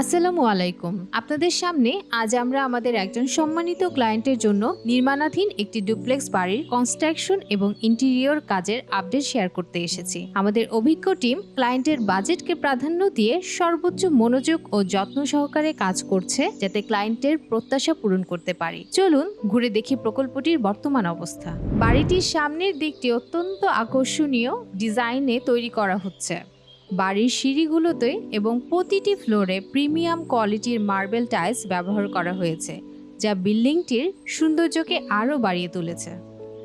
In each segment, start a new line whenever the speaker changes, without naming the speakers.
আসসালামু আলাইকুম। আপনাদের সামনে আজ আমরা আমাদের একজন সম্মানিত ক্লায়েন্টের জন্য নির্মাণাধীন একটি ডুপ্লেক্স বাড়ির কনস্ট্রাকশন এবং ইন্টেরিয়র কাজের আপডেট শেয়ার করতে এসেছি। আমাদের অভিজ্ঞ টিম ক্লায়েন্টের বাজেটকে প্রাধান্য দিয়ে সর্বোচ্চ মনোযোগ ও যত্ন সহকারে কাজ করছে যাতে ক্লায়েন্টের প্রত্যাশা পূরণ করতে পারি। চলুন ঘুরে দেখি প্রকল্পটির বর্তমান অবস্থা। বাড়িটির সামনের দিকটি অত্যন্ত আকর্ষণীয় ডিজাইনে তৈরি করা হচ্ছে। বাড়ির সিঁড়িগুলোতে এবং প্রতিটি ফ্লোরে প্রিমিয়াম কোয়ালিটির মার্বেল টাইলস ব্যবহার করা হয়েছে, যা বিল্ডিংটির সৌন্দর্যকে আরও বাড়িয়ে তুলেছে।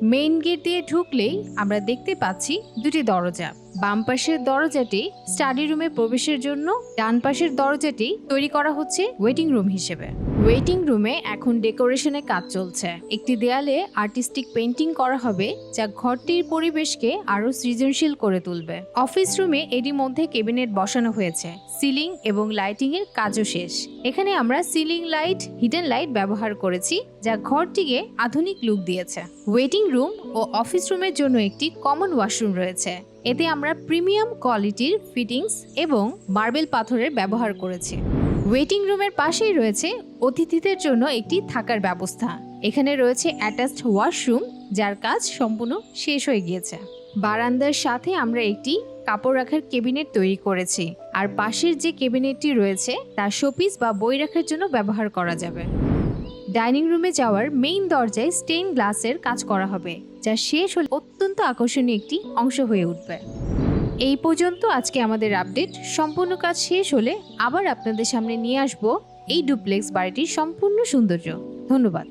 মেইন গেট দিয়ে ঢুকলেই আমরা দেখতে পাচ্ছি দুটি দরজা। বাম পাশের দরজাটি স্টাডি রুমে প্রবেশের জন্য, ডান পাশের দরজাটি তৈরি করা হচ্ছে ওয়েটিং রুম হিসেবে। ওয়েটিং রুমে এখন ডেকোরেশনের কাজ চলছে। একটি দেয়ালে আর্টিস্টিক পেন্টিং করা হবে যা ঘরটির পরিবেশকে আরও সৃজনশীল করে তুলবে। অফিস রুমে এরই মধ্যে কেবিনেট বসানো হয়েছে। সিলিং এবং লাইটিং এর কাজও শেষ। এখানে আমরা সিলিং লাইট, হিডেন লাইট ব্যবহার করেছি, যা ঘরটিকে আধুনিক লুক দিয়েছে। ওয়েটিং রুম ও অফিস রুমের জন্য একটি কমন ওয়াশরুম রয়েছে। এতে আমরা প্রিমিয়াম কোয়ালিটির ফিটিংস এবং মার্বেল পাথরের ব্যবহার করেছি। ওয়েটিং রুমের পাশেই রয়েছে অতিথিদের জন্য একটি থাকার ব্যবস্থা। এখানে রয়েছে অ্যাটাচড ওয়াশরুম, যার কাজ সম্পূর্ণ শেষ হয়ে গিয়েছে। বারান্দার সাথে আমরা একটি কাপড় রাখার কেবিনেট তৈরি করেছি। আর পাশের যে কেবিনেটটি রয়েছে তা শোপিস বা বই রাখার জন্য ব্যবহার করা যাবে। ডাইনিং রুমে যাওয়ার মেইন দরজায় স্টেইন গ্লাসের কাজ করা হবে, যা শেষ হলে অত্যন্ত আকর্ষণীয় একটি অংশ হয়ে উঠবে। এই পর্যন্ত আজকে আমাদের আপডেট সম্পূর্ণ কাজ শেষ হলে আবার আপনাদের সামনে নিয়ে আসব এই ডুপ্লেক্স বাড়িটির সম্পূর্ণ সৌন্দর্য। ধন্যবাদ।